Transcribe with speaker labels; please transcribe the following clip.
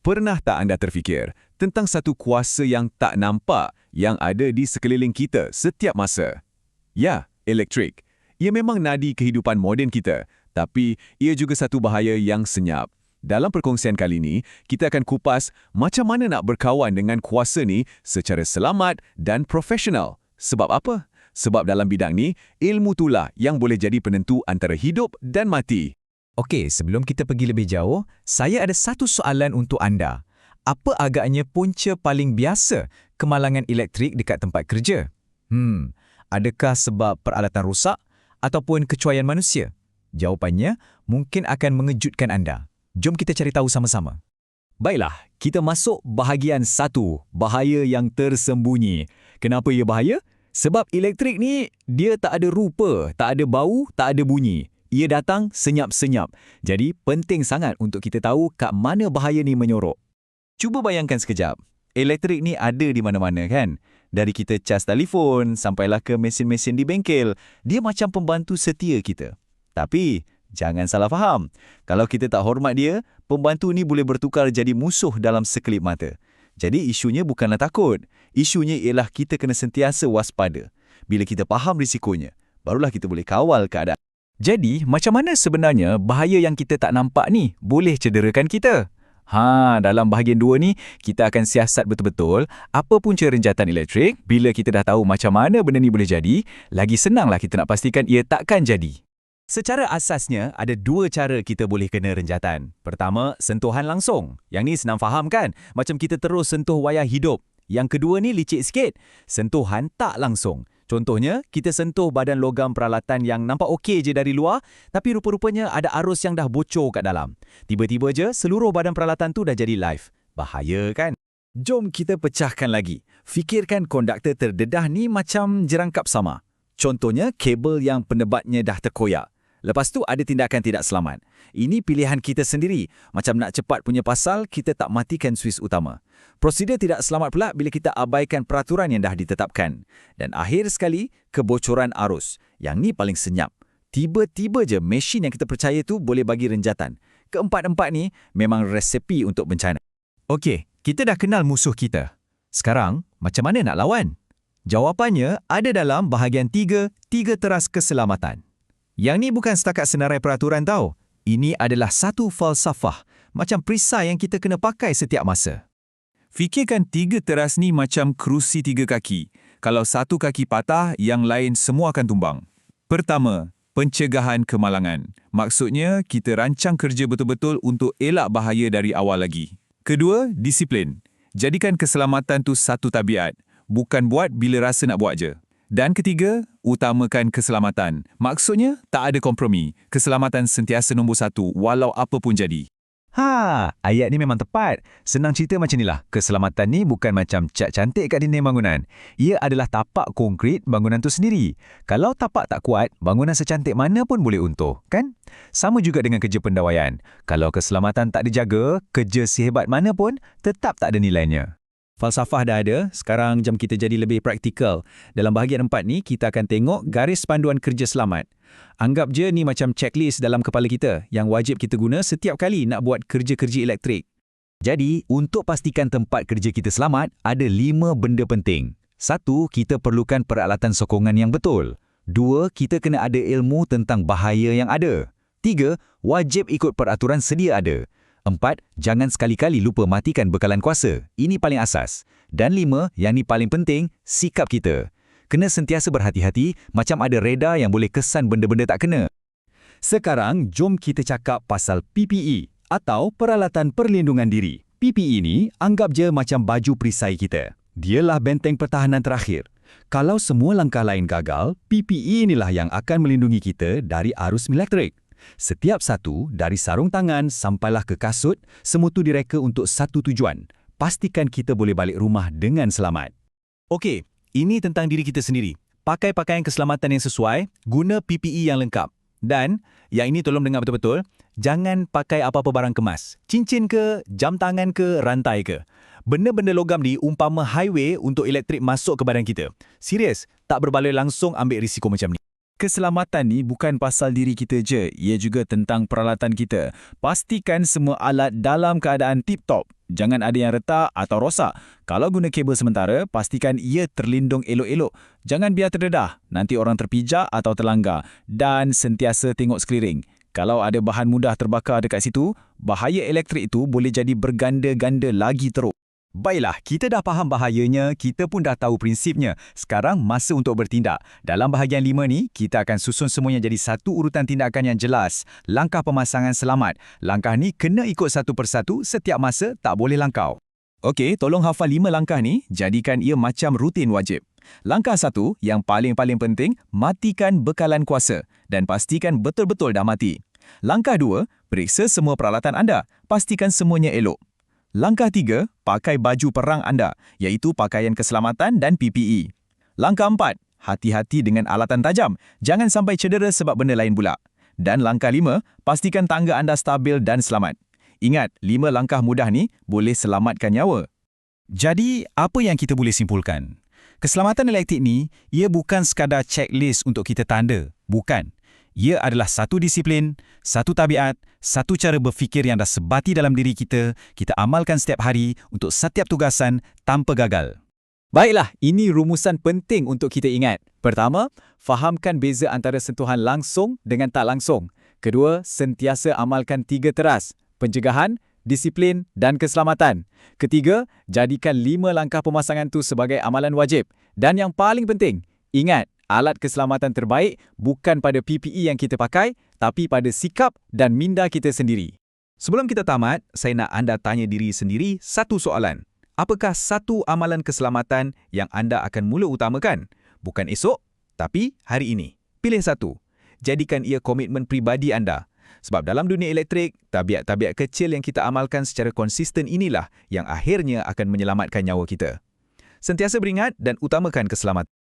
Speaker 1: Pernah tak anda terfikir tentang satu kuasa yang tak nampak yang ada di sekeliling kita setiap masa? Ya, elektrik. Ia memang nadi kehidupan moden kita, tapi ia juga satu bahaya yang senyap. Dalam perkongsian kali ini, kita akan kupas macam mana nak berkawan dengan kuasa ni secara selamat dan profesional. Sebab apa? Sebab dalam bidang ni, ilmu itulah yang boleh jadi penentu antara hidup dan mati.
Speaker 2: Okey, sebelum kita pergi lebih jauh, saya ada satu soalan untuk anda. Apa agaknya punca paling biasa kemalangan elektrik dekat tempat kerja? Hmm, adakah sebab peralatan rusak ataupun kecuaian manusia? Jawapannya mungkin akan mengejutkan anda. Jom kita cari tahu sama-sama.
Speaker 3: Baiklah, kita masuk bahagian satu, bahaya yang tersembunyi. Kenapa ia bahaya? Sebab elektrik ni, dia tak ada rupa, tak ada bau, tak ada bunyi. Ia datang senyap-senyap. Jadi, penting sangat untuk kita tahu kat mana bahaya ni menyorok. Cuba bayangkan sekejap. Elektrik ni ada di mana-mana kan? Dari kita cas telefon sampailah ke mesin-mesin di bengkel, dia macam pembantu setia kita. Tapi, jangan salah faham. Kalau kita tak hormat dia, pembantu ni boleh bertukar jadi musuh dalam sekelip mata. Jadi, isunya bukanlah takut. Isunya ialah kita kena sentiasa waspada. Bila kita faham risikonya, barulah kita boleh kawal keadaan.
Speaker 2: Jadi, macam mana sebenarnya bahaya yang kita tak nampak ni boleh cederakan kita? Ha, dalam bahagian dua ni, kita akan siasat betul-betul apa punca renjatan elektrik. Bila kita dah tahu macam mana benda ni boleh jadi, lagi senanglah kita nak pastikan ia takkan jadi.
Speaker 3: Secara asasnya, ada dua cara kita boleh kena renjatan. Pertama, sentuhan langsung. Yang ni senang faham kan? Macam kita terus sentuh wayar hidup. Yang kedua ni licik sikit. Sentuhan tak langsung. Contohnya, kita sentuh badan logam peralatan yang nampak okey je dari luar, tapi rupa-rupanya ada arus yang dah bocor kat dalam. Tiba-tiba je, seluruh badan peralatan tu dah jadi live. Bahaya kan? Jom kita pecahkan lagi. Fikirkan konduktor terdedah ni macam jerangkap sama. Contohnya, kabel yang penebatnya dah terkoyak. Lepas tu ada tindakan tidak selamat. Ini pilihan kita sendiri. Macam nak cepat punya pasal, kita tak matikan suis utama. Prosedur tidak selamat pula bila kita abaikan peraturan yang dah ditetapkan. Dan akhir sekali, kebocoran arus. Yang ni paling senyap. Tiba-tiba je mesin yang kita percaya tu boleh bagi renjatan. Keempat-empat ni memang resepi untuk bencana.
Speaker 2: Okey, kita dah kenal musuh kita. Sekarang, macam mana nak lawan? Jawapannya ada dalam bahagian tiga, tiga teras keselamatan. Yang ni bukan setakat senarai peraturan tau. Ini adalah satu falsafah, macam perisai yang kita kena pakai setiap masa.
Speaker 4: Fikirkan tiga teras ni macam kerusi tiga kaki. Kalau satu kaki patah, yang lain semua akan tumbang. Pertama, pencegahan kemalangan. Maksudnya, kita rancang kerja betul-betul untuk elak bahaya dari awal lagi. Kedua, disiplin. Jadikan keselamatan tu satu tabiat. Bukan buat bila rasa nak buat je. Dan ketiga, utamakan keselamatan. Maksudnya, tak ada kompromi. Keselamatan sentiasa nombor satu, walau apa pun jadi.
Speaker 2: Ha, ayat ni memang tepat. Senang cerita macam inilah. Keselamatan ni bukan macam cat cantik kat dinding bangunan. Ia adalah tapak konkrit bangunan tu sendiri. Kalau tapak tak kuat, bangunan secantik mana pun boleh untuh, kan? Sama juga dengan kerja pendawaian. Kalau keselamatan tak dijaga, kerja sehebat mana pun tetap tak ada nilainya.
Speaker 3: Falsafah dah ada, sekarang jam kita jadi lebih praktikal. Dalam bahagian empat ni, kita akan tengok garis panduan kerja selamat. Anggap je ni macam checklist dalam kepala kita yang wajib kita guna setiap kali nak buat kerja-kerja elektrik. Jadi, untuk pastikan tempat kerja kita selamat, ada lima benda penting. Satu, kita perlukan peralatan sokongan yang betul. Dua, kita kena ada ilmu tentang bahaya yang ada. Tiga, wajib ikut peraturan sedia ada. Empat, jangan sekali-kali lupa matikan bekalan kuasa. Ini paling asas. Dan lima, yang ni paling penting, sikap kita. Kena sentiasa berhati-hati macam ada reda yang boleh kesan benda-benda tak kena. Sekarang, jom kita cakap pasal PPE atau Peralatan Perlindungan Diri. PPE ni anggap je macam baju perisai kita. Dialah benteng pertahanan terakhir. Kalau semua langkah lain gagal, PPE inilah yang akan melindungi kita dari arus elektrik. Setiap satu, dari sarung tangan sampailah ke kasut, semua tu direka untuk satu tujuan. Pastikan kita boleh balik rumah dengan selamat. Okey, ini tentang diri kita sendiri. Pakai pakaian keselamatan yang sesuai, guna PPE yang lengkap. Dan, yang ini tolong dengar betul-betul, jangan pakai apa-apa barang kemas. Cincin ke, jam tangan ke, rantai ke. Benda-benda logam ni umpama highway untuk elektrik masuk ke badan kita. Serius, tak berbaloi langsung ambil risiko macam ni. Keselamatan ni bukan pasal diri kita je, ia juga tentang peralatan kita. Pastikan semua alat dalam keadaan tip-top. Jangan ada yang retak atau rosak. Kalau guna kabel sementara, pastikan ia terlindung elok-elok. Jangan biar terdedah, nanti orang terpijak atau terlanggar. Dan sentiasa tengok sekeliling. Kalau ada bahan mudah terbakar dekat situ, bahaya elektrik itu boleh jadi berganda-ganda lagi teruk.
Speaker 2: Baiklah, kita dah faham bahayanya, kita pun dah tahu prinsipnya. Sekarang masa untuk bertindak. Dalam bahagian lima ni, kita akan susun semuanya jadi satu urutan tindakan yang jelas. Langkah pemasangan selamat. Langkah ni kena ikut satu persatu, setiap masa tak boleh langkau.
Speaker 3: Okey, tolong hafal lima langkah ni, jadikan ia macam rutin wajib. Langkah satu, yang paling-paling penting, matikan bekalan kuasa dan pastikan betul-betul dah mati. Langkah dua, periksa semua peralatan anda, pastikan semuanya elok. Langkah tiga, pakai baju perang anda, iaitu pakaian keselamatan dan PPE. Langkah empat, hati-hati dengan alatan tajam, jangan sampai cedera sebab benda lain pula. Dan langkah lima, pastikan tangga anda stabil dan selamat. Ingat, lima langkah mudah ni boleh selamatkan nyawa. Jadi, apa yang kita boleh simpulkan? Keselamatan elektrik ni, ia bukan sekadar checklist untuk kita tanda. Bukan. Ia adalah satu disiplin, satu tabiat, satu cara berfikir yang dah sebati dalam diri kita, kita amalkan setiap hari untuk setiap tugasan tanpa gagal.
Speaker 2: Baiklah, ini rumusan penting untuk kita ingat. Pertama, fahamkan beza antara sentuhan langsung dengan tak langsung. Kedua, sentiasa amalkan tiga teras, pencegahan, disiplin dan keselamatan. Ketiga, jadikan lima langkah pemasangan tu sebagai amalan wajib. Dan yang paling penting, ingat, alat keselamatan terbaik bukan pada PPE yang kita pakai, tapi pada sikap dan minda kita sendiri.
Speaker 3: Sebelum kita tamat, saya nak anda tanya diri sendiri satu soalan. Apakah satu amalan keselamatan yang anda akan mula utamakan? Bukan esok, tapi hari ini. Pilih satu. Jadikan ia komitmen pribadi anda. Sebab dalam dunia elektrik, tabiat-tabiat kecil yang kita amalkan secara konsisten inilah yang akhirnya akan menyelamatkan nyawa kita. Sentiasa beringat dan utamakan keselamatan.